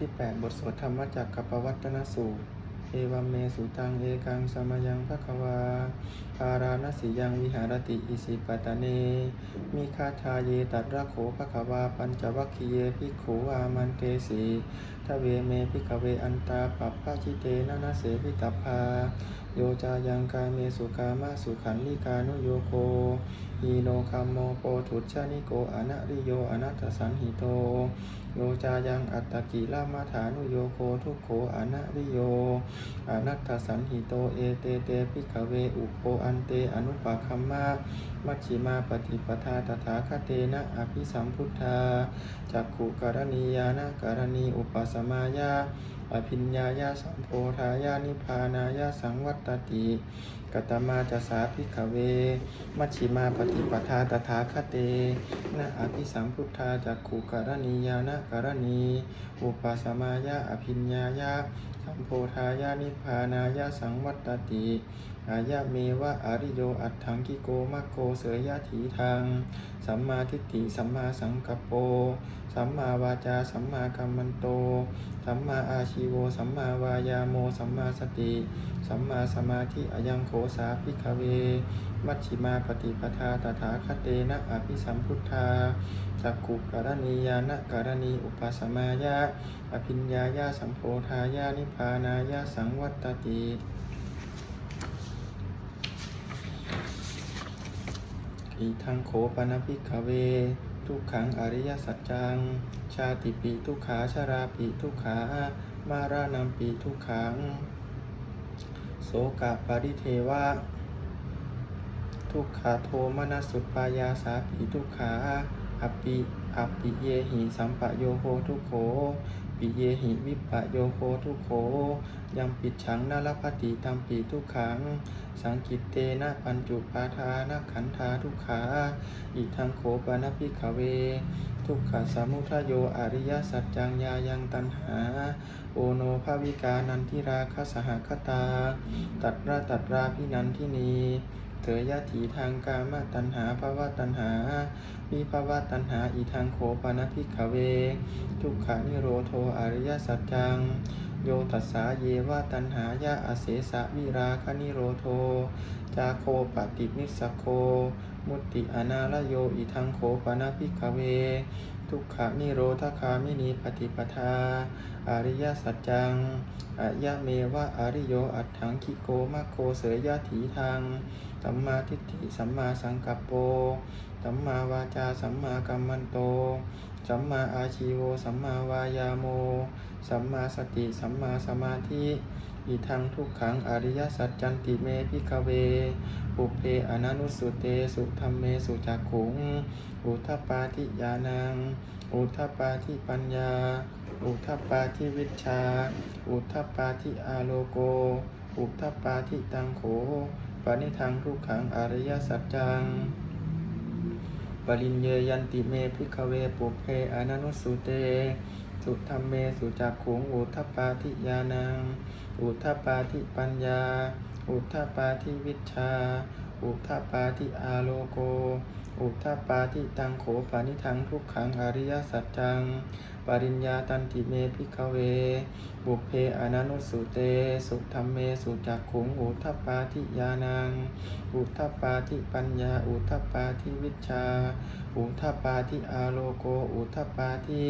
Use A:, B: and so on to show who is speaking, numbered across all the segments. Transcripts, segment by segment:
A: ที่ 8 บทสวดธรรมจักกับปวัตนสูตร เอวัมเมสุตังเอกังสมยังพระควาภารานสียังวิหารติอิสิปตะเน มีคาทาเยตัดระโขพระควาปัญจวัคคีเยพิโขูอามันเตสี เวเมภิกเวอันตาปัปปะชิเตนะนะเสวิตพาโยจายังกายเมสุกามาสุขันลิกานุโยโคฮีโนคัมโมโปถุชานิโกอนะริโยอนัตสันหิโตโยจายังอัตตกิลามาฐานุโยโคทุโขอนะริโยอนัตสันหิโตเอเตเตภิกเวอุโปอันเตอนุปาคัมมามัชฌิมาปฏิปทาตถาคเตนะอภิสัมพุทธาจักขุกรณียานะกรณีอุปสมายาอภิญญายาสัมโพธายานิพานายาสังวัตติกตมาจะสาภิกเว มัชฌิมาปฏิปทาตถาคเตนะอภิสัมพุทธาจักขุกรณียานะกรณีอุปสมายาอภิญญายาสัมโพธายานิพานายาสังวัตติอายะเมวะอริโยอัตถังกิโกมัคโคเสยยะถีทางสัมมาทิฏฐิสัมมาสังกปโป สัมมาวาจา สัมมากัมมันโต สัมมาอาชีโว สัมมาวายาโม สัมมาสติ สัมมาสมาธิอยังโขสาภิกเว มัชฌิมาปฏิปทาตถาคเตนะอภิสัมพุทธาจักขุกรณียานะกรณีอุปสมายาอภิญญายาสัมโพธายานิพานายาสังวัตติอีทังโขปนภิกขเว ทุกขังอริยสัจจัง ชาติปีทุกขาชาราปีทุกขา มารานัมปีทุกขัง โสกะปริเทวะ ทุกขาโทมนัสสุปายาสาปีทุกขาอปิอปิเยหิสัมปะโยโหทุกโข ปิเยหิวิปะโยโคทุโขยังปิดฉังนารพติตัมปีทุกขัง สังกิตเตนะปัญจุปาทานะขันธาทุกขาอิทังโขปนภิกขเว ทุกขสมุทโยอริยสัจจังยายังตันหา โอโนภาวิกานันทิราคสหคตา ตัดราตัดราพินันทินี เถรยะถีทางกามตัณหาภาวะตัณหาวิภาวะตัณหาอีทางโคปนภิกเว ทุกขานิโรโทอริยสัจจัง โยตัสสาเยวะตัณหายะอเสสะวิราคนิโรโท จาโคปฏินิสโค มุตติอนาลโยอีทังโคปนภิกเว ทุกขานิโรธคามินีปฏิปทา อริยสัจจังอายะเมวะอริโยอัตถังคิโกมะโคเสยยะถีทาง สัมมาทิฏฐิสัมมาสังกัปโปสัมมาวาจาสัมมากัมมันโต สัมมาอาชีโวสัมมาวายาโม สัมมาสติสัมมาสมาธิอีทังทุกขังอริยสัจจันติเมพิกเว ปุเพอนันุสุเตสุธรรมเมสุจักขุง อุทปปาทิยานัง อุทปปาทิปัญญา อุทปปาทิวิชชาอุทปปาทิอาโลโก อุทปปาทิตังโข ปณิทังทุกขังอริยสัจจัง ปริญเยยันติเมพิกเวปุเพอนันุสุเต สุธรรมเมสุจักขุงอุทธปาทิยานัง อุทธปาทิปัญญา อุทธปาทิวิชา อุทธปาทิอาโลโก อุทธปาทิตังโขปานิทังทุกขังอริยสัจจังปริญญาตันติเมพิกเว บุเพอนันุสุเต สุธรรมเมสุจักขุงอุทธปปาทิยานัง อุทธปปาทิปัญญา อุทธปปาทิวิชา อุทธปปาทิอาโลโก อุทธปปาทิ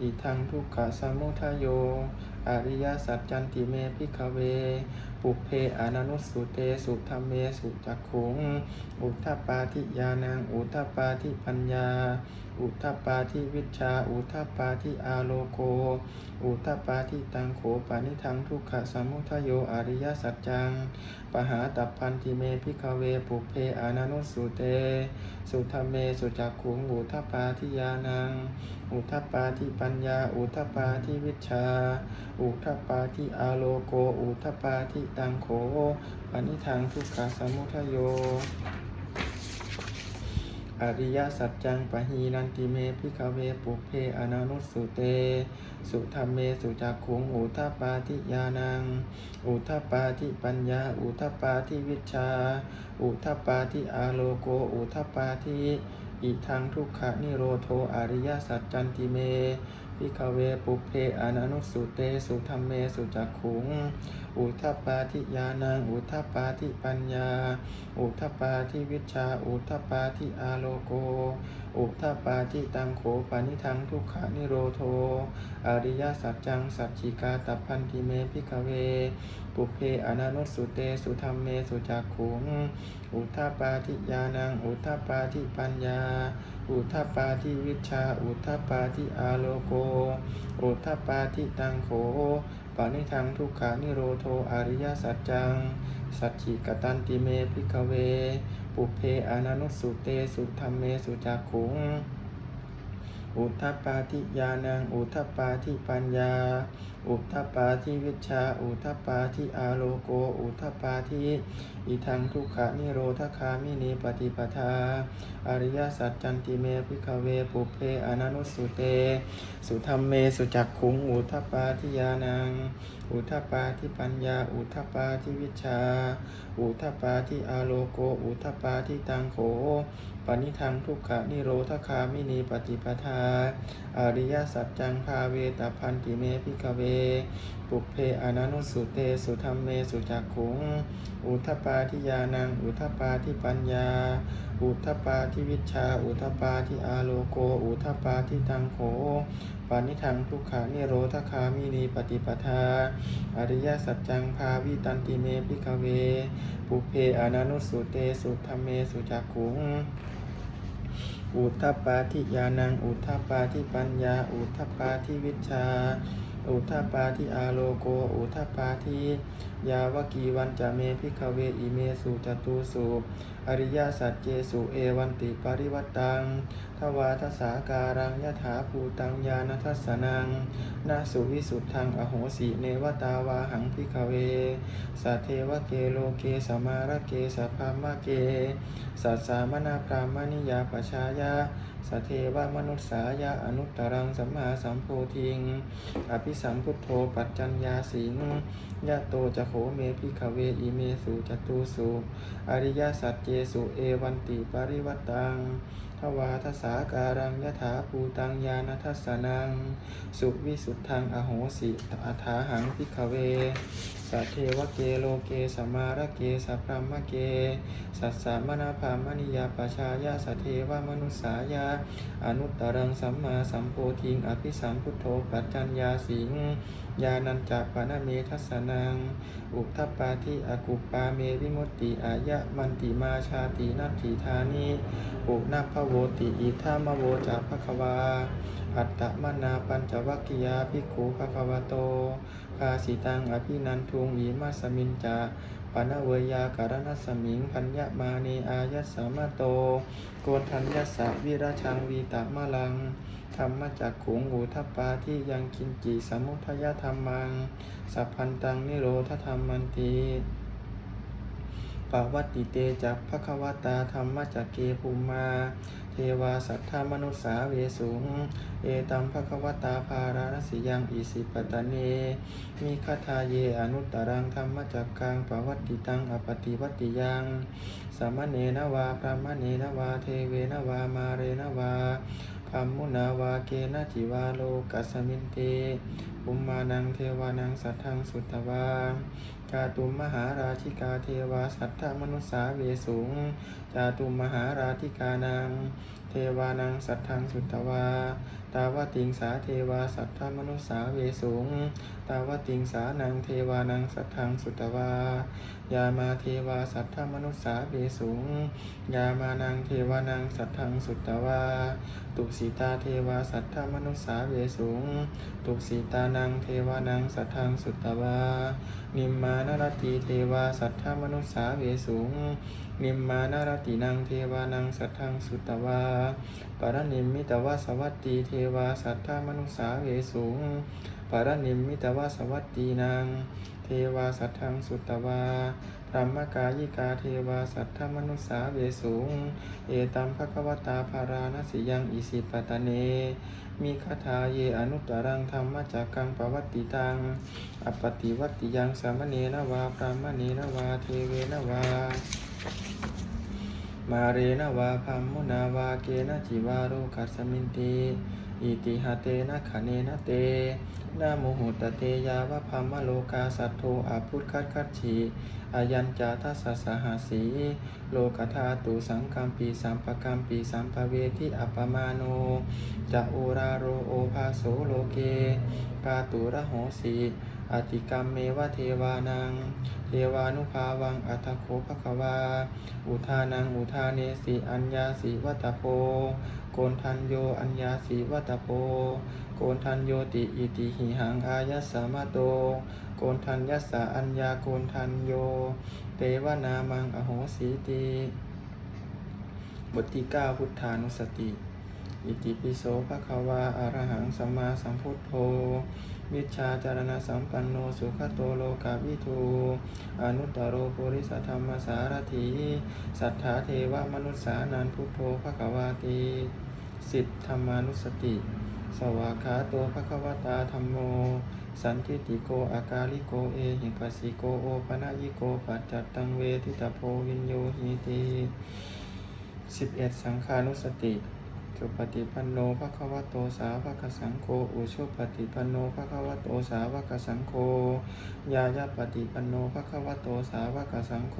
A: อิทังทุกขสมุทโย อริยสัจจันติเมพิกเว ปุเพอนันุสุเต สุธรรมเมสุจักขุง อุทธปปาทิยานัง อุทธปาทิปัญญาอุทธปาทิวิชา อุทธปาทิอาโลโก อุทธปาทิตังโขปานิทังทุกขะสมุทโยอริยสัจจัง ปหาตัพพันธิเมพิกเวปุเพอนันุสุเต สุธเมสุจักขุงอุทธปาทิยานัง อุทธปาทิปัญญา อุทธปาทิวิชา อุทธปาทิอาโลโก อุทธปาทิตังโขปานิทังทุกขะสมุทโย อริยสัจจังปะหีนันติเมพิกเวปุเพอนานุสุเต สุธรรมเมสุจักขุงอุทปาทิยานัง อุทปาทิปัญญา อุทปาทิวิชา อุทปาทิอาโลโก อุทปาทิอิทังทุกขะนิโรโทอริยสัจจันติเมพิกเวปุเพอนานุสุเต สุธรรมเมสุจักขุง อุทธปาทิยานังอุทธปาทิปัญญา อุทธปาทิวิชา อุทธปาทิอาโลโก อุทธปาทิตังโขปานิทังทุกขานิโรโท อริยสัจจังสัจจิกาตัพพันธิเมพิกเว ปุเพอนานุสุเตสุธรรมเมสุจักขุง อุทธปาทิยานังอุทธปาทิปัญญา อุทธปาทิวิชา อุทธปาทิอาโลโก อุทธปาทิตังโข ปานิทังทุกขานิโรโทอริยสัจจัง สัจฉิกตันติเมพิกเว ปุเพอนานุสุเตสุธรรมเมสุจักขุง อุทัปาทิยานังอุทธปาทิปัญญา อุทปาทิวิชา อุทปาทิอาโลโก อุทปาทิอิทังทุกขานิโรธคามินีปฏิปทา อริยสัจจันติเมพิกเวปุเพอนานุสุเต สุธรรมเมสุจักขุง อุทปาทิยานัง อุทปาทิปัญญา อุทปาทิวิชา อุทปาทิอาโลโก อุทปาทิตังโขปณิทังทุกขะนิโรธคามินีปฏิปทา อริยสัจจังภาเวตพันติเมพิกเวปุเพอนานุสุเตสุธรรมเมสุจักขุง อุทธปาทิยานัง อุทธปาทิปัญญา อุทธปาทิวิชา อุทธปาทิอาโลโก อุทธปาทิตังโขปานิทังทุกขานิโรธคามินีปฏิปทา อริยสัจจังภาวิตันติเมพิกเว ปุเพอนานุสุเตสุธรรมเมสุจักขุงอุทธปาทิยานัง อุทธปาทิปัญญา อุทธปาทิวิชา อุทธปาทิอาโลโก อุทธปาทิยาวกีวันจะเมพิกเวอิเมสุจตุสุอริยสัจเจสุเอวันติปริวัตตังทวาทสาการังยถาภูตังญาณทัสสนังนาสุวิสุทธังอโหสิเนวตาวาหังพิกเวสัทเทวเกโลเกสมาระเกสัพพามะเกสัสสามนาพรามณิยาปชายา สเทวมนุษสายาอนุตตรังสัมมาสัมโพธิง อภิสัมพุทโธปัจจัญญาสิงยะโตจะโขเมพิขเวอิเมสุจตุสุ อริยสัจเจสุเอวันติปริวัตังทวาทสาการังยถาภูตังญาณทัสสนัง สุวิสุทธังอโหสิอัฏฐาหังพิขเวสัทเทวเกโลเกสมาระเกสัพพมะเก สัสสามนาภามณิยาปชายาสัทเทวมนุสสายา อนุตตรังสัมมาสัมโพธิง อภิสัมพุทโธปัจจัญญาสิงญาณัญจักปานเมทัสนัง อุทปาทิอากุปปาเมวิมุตติอายะมันติมาชาตินัตถิธานิอุนัพพโวติอิทามโวจาภควา อัตตมนาปัญจวัคคิยาภิกขุภควโตภาสิตังอภินันทุงอิมัสมินจาปนเวยาการณสมิงพัญญมาเนอายัสสมะโต โกทัญญสสวิราชังวีตามะลังธรรมจักขุงอุทปปาที่ยังกินจิสมุทยธรรมัง สัพพันตังนิโรธธรรมันติ ปวัตติเตจักภควตาธรรมจักเกภูมา เทวาสัทธามนุษสาเวสุง เอตัมภควตาภาราณสิยังอิสิปตะเน มีคาทาเยอนุตตรังธรรมจักกังปวัตติตังอปฏิวัติยังสามเณนวาพระมเณนวาเทเวนวามาเรนวาพัมมุนาวาเกนะจิวาโลกัสมินเตอุมมานังเทวานังสัทธังสุตตวา จาตุมมหาราชิกาเทวาสัทธมนุษสาเวสุงจาตุมมหาราธิกานางเทวานังสัทธังสุตตวา ตาวติงสาเทวาสัทธมนุสสาเวสุง ตาวติงสานังเทวานังสัทธังสุตตวายามาเทวาสัทธมนุสสาเวสุง ยามานังเทวานังสัทธังสุตตวา ตุสีตาเทวาสัทธมนุสสาเวสุง ตุสีตานังเทวานังสัทธังสุตตวา นิมมานารติเทวาสัทธมนุสสาเวสุง นิมมานารตินังเทวานังสัทธังสุตตวาปรนิมมิตวาสวัตตีเทวาสัทธามนุสสาเวสุงปรนิมมิตวาสวัตตีนางเทวาสัทธังสุตตวาพรหมกายิกาเทวาสัทธมนุสสาเวสุง เอตัมภควตาภาราณสิยังอิสิปตะเน มีคาถาเยอนุตรังธรรมจักกังปวัตติตัง อปติวัตติยังสามเณรวาพรามเณรวาเทเวนวา มาเรนวาพัมมุนาวาเกนะจิวาโรกัสสมินติอิติหะเตนะขะเนนะเตนะโมโหตเตยาวะพัมมะโลกาสัตโทอาพุทคัดคัดฉีอายัญจาทัสสะสหสี โลกธาตุสังกัมปีสัมปกัมปีสัมภเวทิอัปปมาโนจะโอราโรโอภาโสโลเกกาตุระโหสี อติกรรมเมวะเทวานัง เทวานุภาวังอัตโคภควา อุทานังอุทาเนสีอัญญาสีวัตโพ โกนทันโยอัญญาสีวัตโพ โกนทันโยติอิติหิหังอายัสสามาโต โกนทันยัสสะอัญญาโกนทันโย เตวนามังอโหสีติบทที่เก้าพุทธานุสติ อิติปิโสภะคะวาอะระหังสัมมาสัมพุทโธวิชาจารณสัมปันโนสุขโตโลกาวิทูอนุตตรโรปุริสธรรมสารถีสัทธาเทวมนุษสานันพุทโธภะคะวาติสิทธรรมานุสติ สวากขาโตภะคะวตาธรรมโม สันทิติโกอากาลิโกเอหิปัสสิโกโอปะนะยิโกปัจจัตตังเวทิตาโพวินโยหิติสิบเอ็ดสังขานุสติ สุปฏิปันโนภะคะวะโตสาวกสังโฆอุชุปฏิปันโนภะคะวะโตสาวกสังโฆยายาปฏิปันโนภะคะวะโตสาวกสังโฆ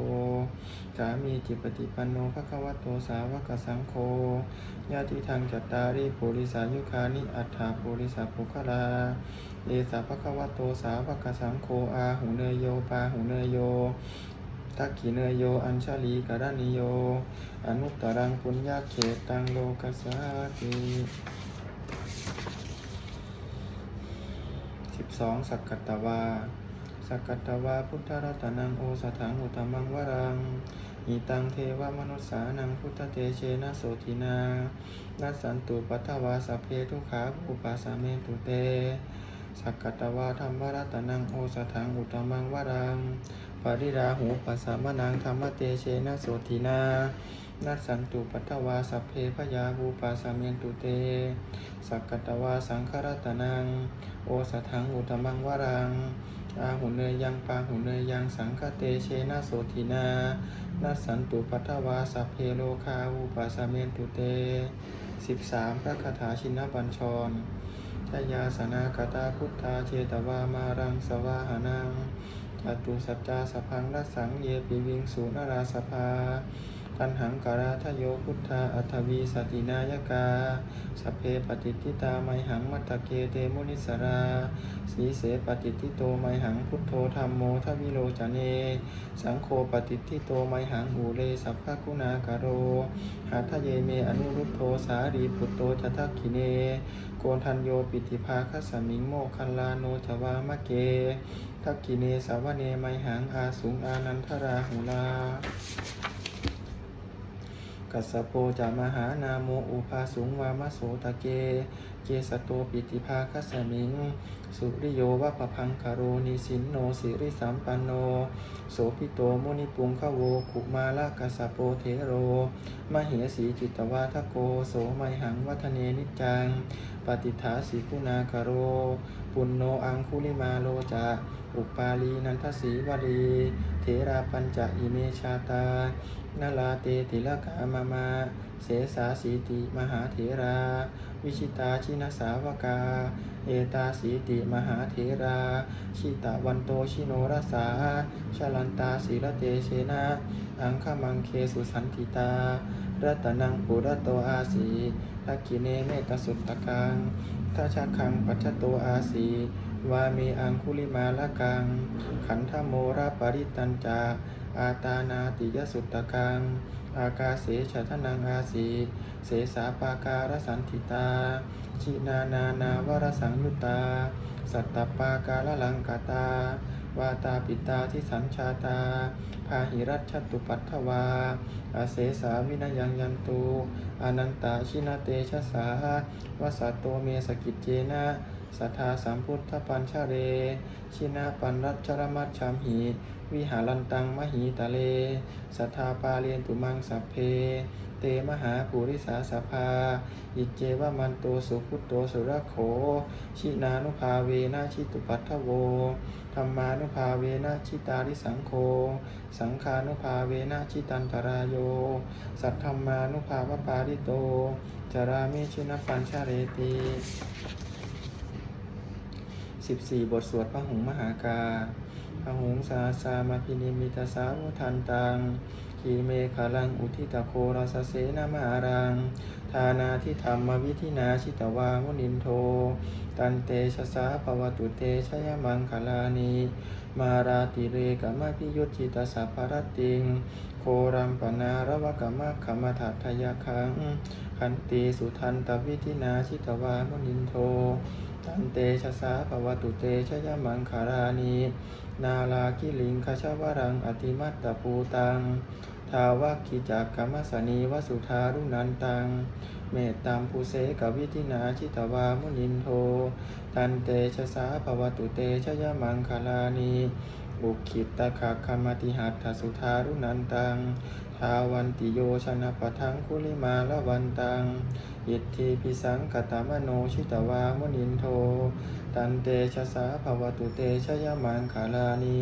A: สามีจิปฏิปันโนภะคะวะโตสาวกสังโฆญาติทางจัตตาริปุริสายุคานิอัฏฐาปุริสาภุคลาเอสาภะคะวะโตสาวกสังโฆอาหูเนยโยปาหูเนยโย ทักขิเนยโย อัญชาลีกรณิโย อนุตตรังปุญญาเขตังโลกัสสาติสิบสองสักกัตตวา สักกัตตวาพุทธรัตนังโอสถังอุตมังวรังอิตังเทวมนุษสานังพุทธเตเชนะโสทินานัสสันตุปัทถวาสเพทุขาภูปาสาเมตุเต สักกัตตวาธรรมรัตนังโอสถังอุตมังวรัง ปริราหูปัสสามนังธรรมเตเชนะโสทินานัสสันตุปัทถวาสัพเพพยาภูปาสาเมตุเต สักกตวาสังครัตนัง โอสถังอุตมังวรัง อาหุเนยยังปาหุเนยยังสังคเตเชนะโสทินานัสสันตุปัทถวาสัพเพโลคาอุปาสาเมตุเตสิบสามพระคาถาชินบัญชรชยาสนากตาพุทธาเจตวามารังสวาหานัง ตุสัจจาสพังรัสสังเยปิวิงสูนราสภา ตันหังการาทโยพุทธาอัทวีสตินายกาสเพปฏิทิตาไมหังมัตตเกเตมุนิสราสีเสปฏิทิโตไมหังพุทโธธรรมโมทวิโลจเน สังโฆปฏิทิโตไมหังหูเลสัพพะกุณากโร หาทะเยเมอนุรุตโธสารีปุตโตจะทักขิเน โกนทันโยปิติภาคสมิงโมคันลาโนทวามะเกทักขิเนสาวเนไมหังอาสุงอานันทราหุลา กัสสโปจามหานาโมอุปาสุงวามโสตะเก เกสโตปิติภาคัสมิง สุริโยวะปะพังคาโรนิสินโนสิริสัมปันโน โสพิโตมุนิปุงขโวขุมาละกัสโปเทโร มเหสีจิตวาทโกโสไมหังวัฒเนนิจัง ปฏิฐาสีกุณาคาโร ปุณโนอังคุลิมาโลจะอุปาลีนันทสีวลีเทราปัญจอิเมชาตานาลาเตติลกามามา เสสาสีติมหาเถรา วิชิตาชินสาวกา เอตาสีติมหาเถรา ชิตาวันโตชิโนรสาชลันตาสีระเตเชนะอังคมังเคสุสันติตารัตนังปุระโตอาสีทักขิเนเมตสุตตะกังทัชคังปัจจโตอาสีวาเมอังคุลิมาละกัง ขันธโมระปริตันจาอาตานาติยสุตตะกัง อากาเสชะทนังอาสีเสสาปาการสันติตา ชินานานาวรสังยุตตาสัตตปาการลังกาตาวาตาปิตาทิสัญชาตา พาหิรัชตุปัทถวา อาเสสาวินยังยันตุอนันตาชินาเตชะสาวสัตโตเมสกิจเจนะสัทธาสัมพุทธปัญชาเร ชินาปันรัชรมัชชามหิ วิหารันตังมหิตะเล สัทธาปาเลียนตุมังสัพเพ เตมหาภูริสาสภา อิจเจวมันโตสุพุตโตสุรโข ชินานุภาเวนะชิตุปัทถโว ธรรมานุภาเวนะชิตาริสังโฆ สังฆานุภาเวนะชิตันตรายโย สัทธรรมานุภาวปาริโตจารามิชินปัญชาเรติ14 บทสวดพระหงมหากา พะหงสาสามาพินิมิตาสาวุทันตังขีเมฆลังอุทิตโคราสเสนามารัง ทานาทิธรรมวิธินาชิตวามุนินโท ตันเตชะสาภวตุเตชยมังคลานี มาราติเรกามะพิยุจิตาสัพพรติง โครัมปนารวกามะขมทัทยาคังขันติสุทันตวิธินาชิตวามุนินโทตันเตชะสาภวตุเตชยมังคารานีนาลาคิลิงคชาวรังอติมัตตภูตัง ทาวักขิจักกรรมสนีวสุธารุนันตัง เมตตามภูเสกวิธินาชิตวามุนินโท ตันเตชะสาภวตุเตชยมังคลานีบุคิตตะขะคมติหัตถสุธารุนันตัง ทาวันติโยชนะปะทังคุลิมาละวันตัง ยิทธิพิสังกตามโนชิตวามุนินโท ตันเตชะสาภวตุเตชยมังคลานี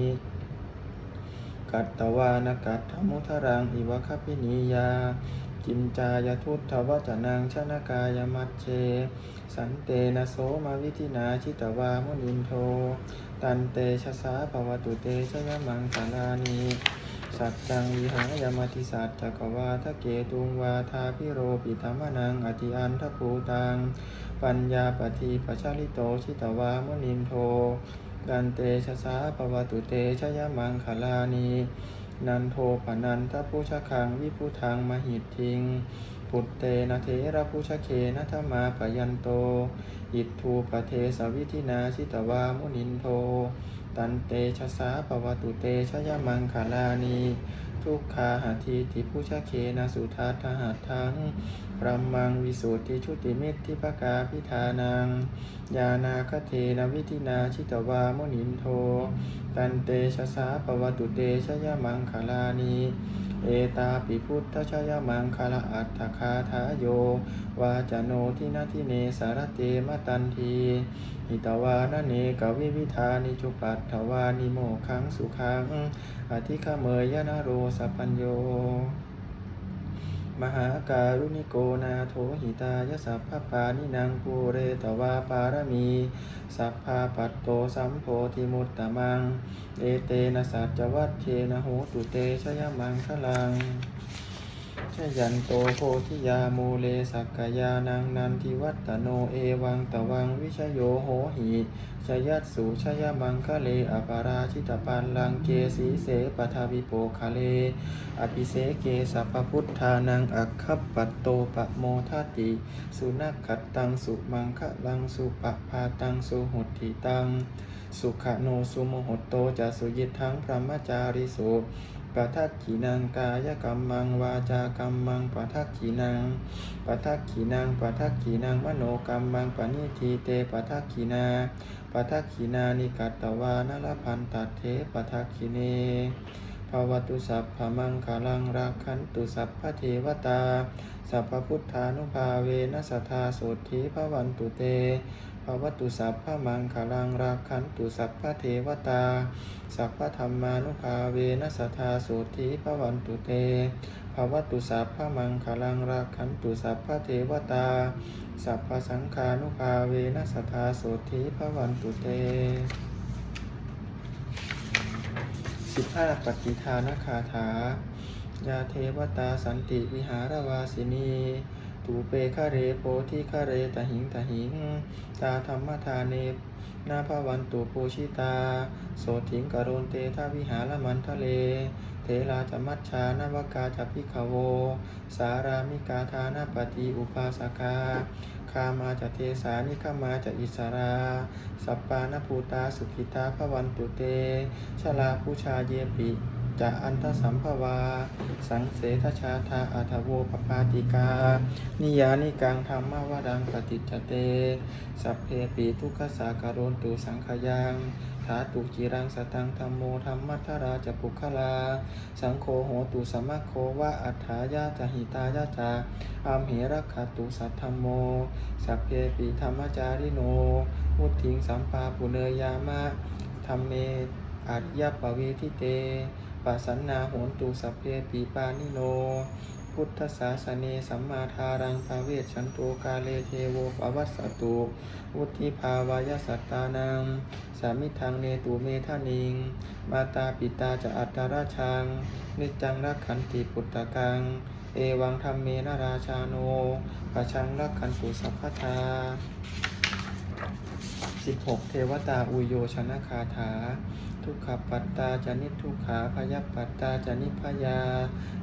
A: กัตตวานกัตถมุทรังอิวะคพินียา จินจายทุตถวจนังชนากายมัจเจสันเตนะโสมาวิธินาชิตวามุนินโท ตันเตชะสาภวตุเตชยมังคลานีสัจจังวิหายมติสัจจกวาทะเกตุงวาทาพิโรปิธรรมนังอธิอันทภูตัง ปัญญาปฏิปชาลิโตชิตวามุนินโท ดันเตชะสาปวตุเตชยมังคลานี นันโทปนันทพุชคังวิพุทังมหิตทิงพุตเตนะเทระผู้ชเคนะธรรมาปยันโต อิทูปเทสวิธินาชิตวามุนินโท ตันเตชะสาปวตุเตชยมังคาลานี ทุกขาหาทีติผู้ชเคนะสุทัตหัตถังรัมมังวิสุทธิชุติมิตรทิปกาพิธานัง ยานาคเทนวิธินาชิตวามุนินโท ตันเตชะสาปวตุเตชยมังคลานีเอตาปิพุทธชยมังคลาอัตถคาทาโยวาจโนทินาทิเนสารเตมตันทีหิตวานเนกวิวิธานิจุปัตถวานิโมขังสุขังอธิขเมยยนาโรสัพพัญโย มหาการุณิโกนาโถหิตายสัพพปานินางปูเรตวาปารมี สัพพาปัตโตสัมโพธิมุตตะมัง เอเตนะสัจจวัตเทนะโหตุเตชยมังคลัง ชยันโตโพธิยาโมเลสักกายานังนันทิวัตโนเอวังตวังวิชโยโหหิชยัตสุชยมังคะเลอปาราชิตปันลังเกสีเสปทาวิโปคะเล อภิเสเกสัพพุทธานังอัคคปัตโตปะโมทติ สุนักขัตตังสุมังคะลังสุปะพาตังสุหุติตัง สุขโนสุโมหโตจะสุยิทังพระมจาริสุ ปทักขีนังกายกรรมังวาจากรรมังปทักขีนังปทักขีนังปทักขีนังมโนกรรมังปณิทีเตปทักขีนาปทักขีนานิกัตตวานลพันตัดเทปทักขีเนภาวตุสัพพมังคาลังรักขันตุสัพพเทวตาสัพพพุทธานุภาเวนัสทธาโสธีภวันตุเต ภวตุสัพพมังคลังรักขันตุสัพพเทวตา สัพพธรรมานุภาเวนัสทธาโสธีภวันตุเตภวตุสัพพมังคลังรักขันตุสัพพเทวตา สัพพสังฆานุภาเวนัสทธาโสธีภวันตุเตสิบห้าปฏิทานคาถา ยาเทวตาสันติวิหารวาสินี ตูเปคะเรโพธิคะเรตหิงตหิง ตาธรรมทาเนนาภวันตุปูชิตา โสถิงกโรนเตทาวิหารมันทะเล เทลาจมัชชานวกาจพิขโว สารามิกาทานาปฏิอุปาสกาคามาจะเทสานิขามาจะอิสรา สัปปานภูตาสุขิตาภวันตุเต ชลาผู้ชาเยปิ จะอันทสัมภวา สังเสทชาธาอัทโวปปาติกา นิยานิกังธรรมวดังปฏิจเต สัพเพปีทุกขสาการนตุสังขยังถาตุจิรังสตังธรรมโมธรรมัทธราจะปุคลา สังโฆโหตุสมัคโควะอัฏฐายาจหิตายาจาอามเหรักขตุสัทธรรมโม สัพเพปีธรรมจาริโนมุทธิงสัมปาปุเนยามะธรรมเมอาริยปเวทิเต ปัสสันนาโหนตุสัพเพปีปานิโน พุทธศาสเนสัมมาทารังภาเวชันโตกาเลเทโวปวัสสตุวุธิภาวายสัตตานังสามิทังเนตุเมธานิง มาตาปิตาจะอัตตาราชัง นิจังรักขันติปุตตะกัง เอวังธรรมเมนราชาโนปะชังรักขันตุสัพพทา16 เทวตาอุโยชนะคาถา ทุกขปัตตาจานิทุกขาพยปัตตาจานิพยา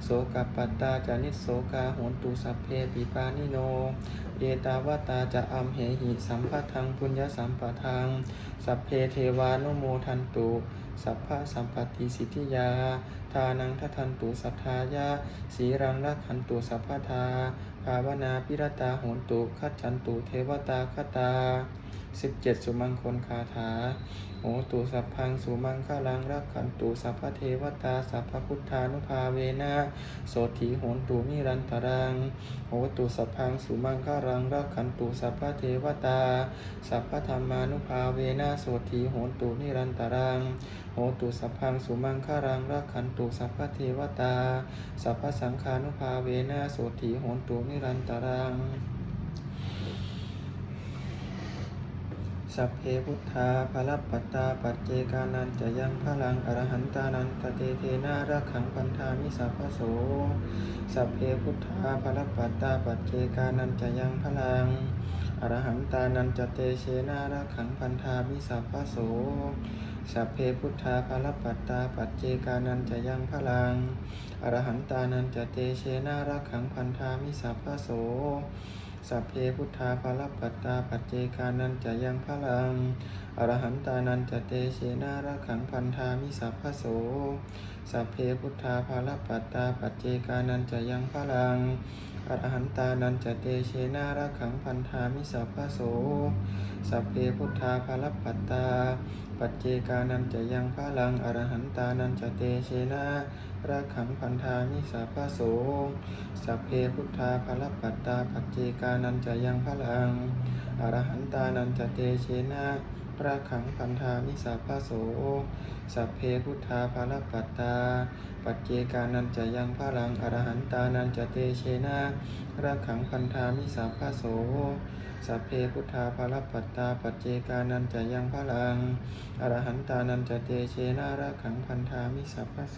A: โสกปัตตาจานิโสกาโหนตุสัพเพปิปานิโนเอตาวตาจะอัมเหหิสัมปะทังปุญญสัมปะทัง สัพเพเทวานุโมทันตุสัพพะสัมปติสิทธิยา ทานังทัทันตุสัทธายาสีรังรักขันตุสัพพทา ภาวนาพิรตาโหนตุ คัจฉันตุเทวตาคตา 17สุมังคลคาถาโหตุสัพพังสุมังคลังรักขันตุสัพพเทวตาสัพพพุทธานุภาเวนะโสถีโหนตุมิรันตรังโหตุสัพพังสุมังคลังรักขันตุสัพพเทวตาสัพพธรรมานุภาเวนะโสถีโหนตุนิรันตรังโหตุสัพพังสุมังคลังรักขันตุสัพพเทวตาสัพพสังฆานุภาเวนะโสถีโหนตุนิรันตรัง สัพเพพุทธาภลัปปตตาปัจเจกานันจะยังพลังอรหันตานันตเตเทนารักขังพันธามิสัพพโส สัพเพพุทธาภลัปปตตาปัจเจกานันจะยังพลังอรหันตานันจะเตเชนารักขังพันธามิสัพพโส สัพเพพุทธาภลัปปตตาปัจเจกานันจะยังพลังอรหันตานันจะเตเชนารักขังพันธามิสัพพโส สัพเพพุทธาภาลปัตตาปัจเจกานันจะยังพลังอรหันตานันจะเตเชนาระขังพันธามิสัพพโส สัพเพพุทธาภาลปัตตาปัจเจกานันจะยังพลัง อรหันตานันจะเตเชนาระขังพันธามิสัพพโสสัพเพพุทธาภาลปัตตาปัจเจกานันจะยังพลังอรหันตานันจะเตเชนาระขังพันธามิสัพพโส สัพเพพุทธาภลปัตตา ปัจเจกานันจะยังพลังอรหันตานันจะเตเชนะ ระขังพันธามิสัพพโส สัพเพพุทธาภาลปัตตา ปัจเจกานันจะยังพลังอรหันตานันจะเตเชนะระขังพันธามิสัพพโส สัพเพพุทธาภาลปัตตา ปัจเจกานันจะยังพลังอรหันตานันจะเตเชนะระขังพันธามิสัพพโส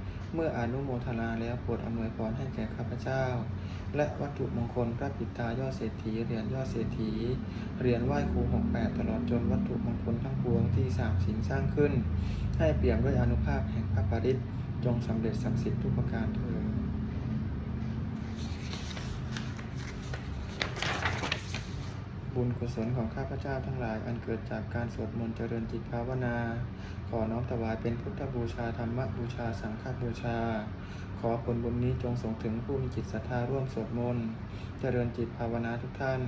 A: เมื่ออนุโมทนาแล้วโปรดอำนวยพรให้แก่ข้าพเจ้า และวัตถุมงคลพระปิตายอดเศรษฐีเหรียญยอดเศรษฐีเหรียญไหว้ครูหกแปดตลอดจนวัตถุมงคลทั้งปวงที่สามสิงสร้างขึ้น ให้เปี่ยมด้วยอนุภาพแห่งพระปริตรจงสำเร็จศักดิ์สิทธิ์ทุกประการเถิด บุญกุศลของข้าพเจ้าทั้งหลาย อันเกิดจากการสวดมนต์เจริญจิตภาวนา ขอน้อมถวายเป็นพุทธบูชาธรรมบูชาสังฆบูชา ขอผลบุญนี้จงส่งถึงผู้มีจิตศรัทธาร่วมสวดมนต์เจริญจิตภาวนาทุกท่าน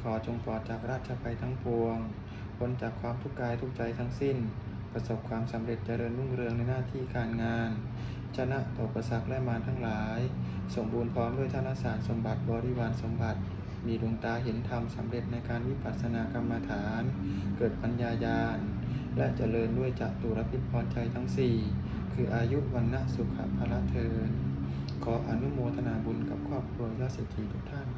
A: ขอจงปลอดจากราชภัยทั้งปวงพ้นจากความทุกข์กายทุกใจทั้งสิ้น ประสบความสำเร็จเจริญรุ่งเรืองในหน้าที่การงาน ชนะต่อประสักและมารทั้งหลาย สมบูรณ์พร้อมด้วยธนสารสมบัติบริวารสมบัติ มีดวงตาเห็นธรรมสำเร็จในการวิปัสสนากรรมฐาน เกิดปัญญาญาณ และเจริญด้วยจัตุรพิพรใจทั้งสี่คืออายุวันณะสุขภาระเทินขออนุโมทนาบุญกับครอบครัวและเศรษฐีทุกท่าน